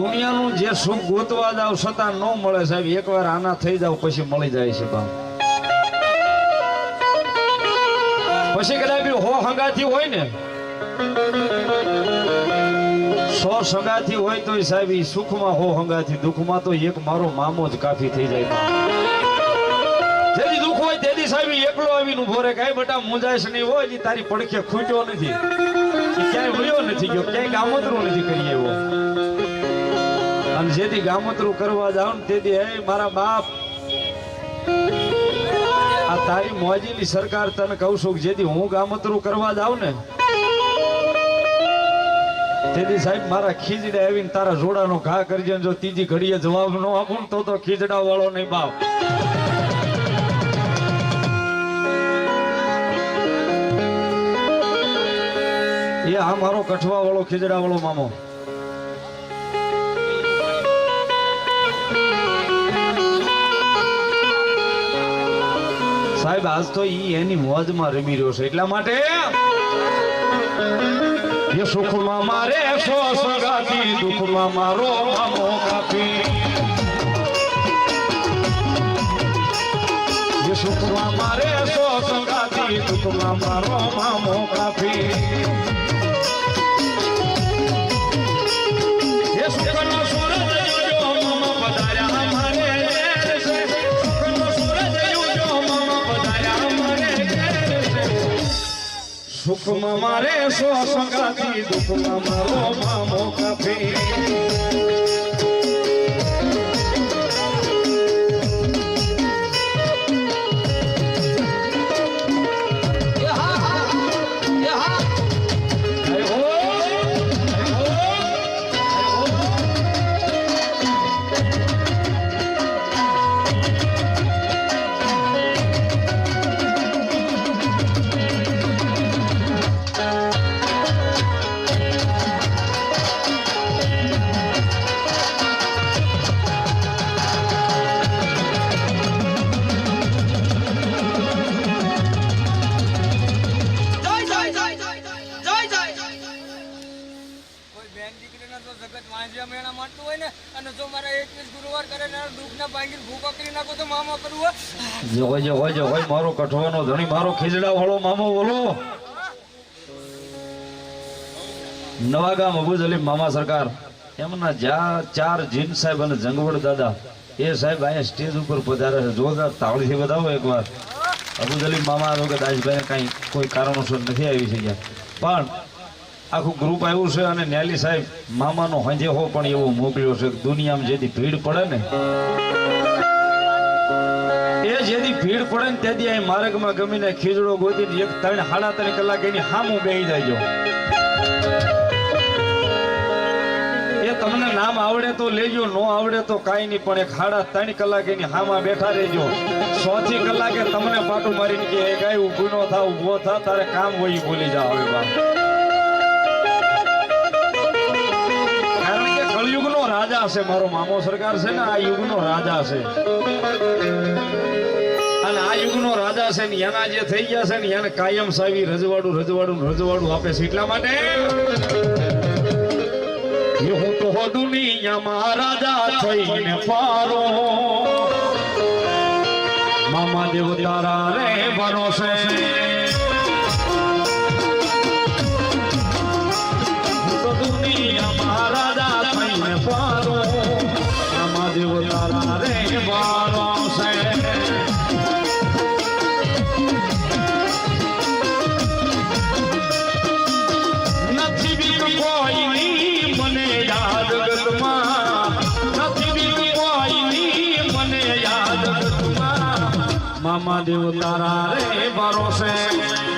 દુનિયાનું જે સુખ ગોતવા જાવ છતાં ન મળે સાહેબ. એકવાર આના થઈ જાવ, પછી મળી જાય છે બાપ પછી કદાચ બી હો હંગાથી હોય ને, સો સગાથી હોય તો સાહેબ સુખમાં હો હંગાથી, દુઃખમાં તો એક મારો મામો જ કાફી થઈ જાય જેથી દુઃખ હોય તેથી સાહેબ એકલો આવીને ઊભો રે કાંઈ બટા મુંજાઈશ નહીં હોય એ તારી પડખે ખૂટ્યો નથી. ક્યાંય વયો નથી ગયો, ક્યાંય ગામોતરું નથી કરી આવ્યો. જેથી ગામતરું કરવા જાવ ને તેથી હે મારા બાપ. આ તારી મોજીની સરકાર તને કહું છું જેથી હું ગામતરું કરવા જાઉં ને, તેથી સાહેબ મારા ખીજડા આવીને તારા જોડાનો ઘા કરજે જો ત્રીજી ઘડીએ જવાબ ન આપું તો તો ખીજડા વાળો નહીં બાપ. એ આ મારો કઠવા વાળો ખીજડા વાળો મામો. સાહેબ, આજ તો ઈ એની મોજમાં રમી રહ્યો છે. એટલા માટે એ સુખમાં મારે સો સગાતી દુઃખમાં મારો મામો કાપી. એ સુખમાં મારે સો સગાતી દુઃખમાં મારો મામો કાપી. સુખમાં મારે સો સંગાતી દુઃખમાં મારો મામો કાપી. બેન દીકરીને તો જગત વાંજ્યા મેળા માંડતું હોય ને, અને જો મારા એકવીસ ગુરુવાર કરે ને દુઃખના ભાંગીને ભૂકો કરી નાખો તો મામા કરવું હોય જે હોય હોય જે હોય મારો કઠવાનો ધણી, મારો ખીજડા વાળો મામો બોલો. નવા ગામ અબુજ અલી મામા સરકાર. એમના જા, ચાર જીન સાહેબ અને જંગવડ દાદા. એ સાહેબ અહીંયા સ્ટેજ ઉપર પધારે છે. જોરદાર તાળીથી બતાવો એકવાર. અબુજ અલી મામા કે દાસભાઈ કાંઈ કોઈ કારણોસર નથી આવી શક્યા. પણ આખું ગ્રુપ આવ્યું છે અને ન્યાલી સાહેબ મામાનો હંજે પણ એવો મોકલ્યો છે દુનિયામાં જેથી ભીડ પડે ને, એ જેથી ભીડ પડે ને તેથી અહીં માર્ગમાં ગમીને ખીજડો ગોતી એક ત્રણ સાડા ત્રણ કલાક એની હામું બેહી જાયજો. એ તમને નામ આવડે તો લેજો, નો આવડે તો કાંઈ નહીં, પણ એક સાડા ત્રણ કલાક એની હામાં બેઠા રહેજો. સો થી કલાકે તમને પાટું મારીને કે ગાય ઊભું ન થા, ઊભો થા, તારે કામ હોય ભૂલી જાવ હવે બા. રાજા છે મારો મામો સરકાર છે ને, આ યુગનો રાજા છે અને આ યુગનો રાજા છે ને એના જે થઈ ગયા છે ને એને કાયમ સાવી રજવાડું રજવાડું રજવાડું આપે છે એટલા માટે. હું તો દુનિયામાં રાજા થઈને પારો. મામા દેવ તારા રે ભરોસે. મામા દેવ તારા રે ભરોસે.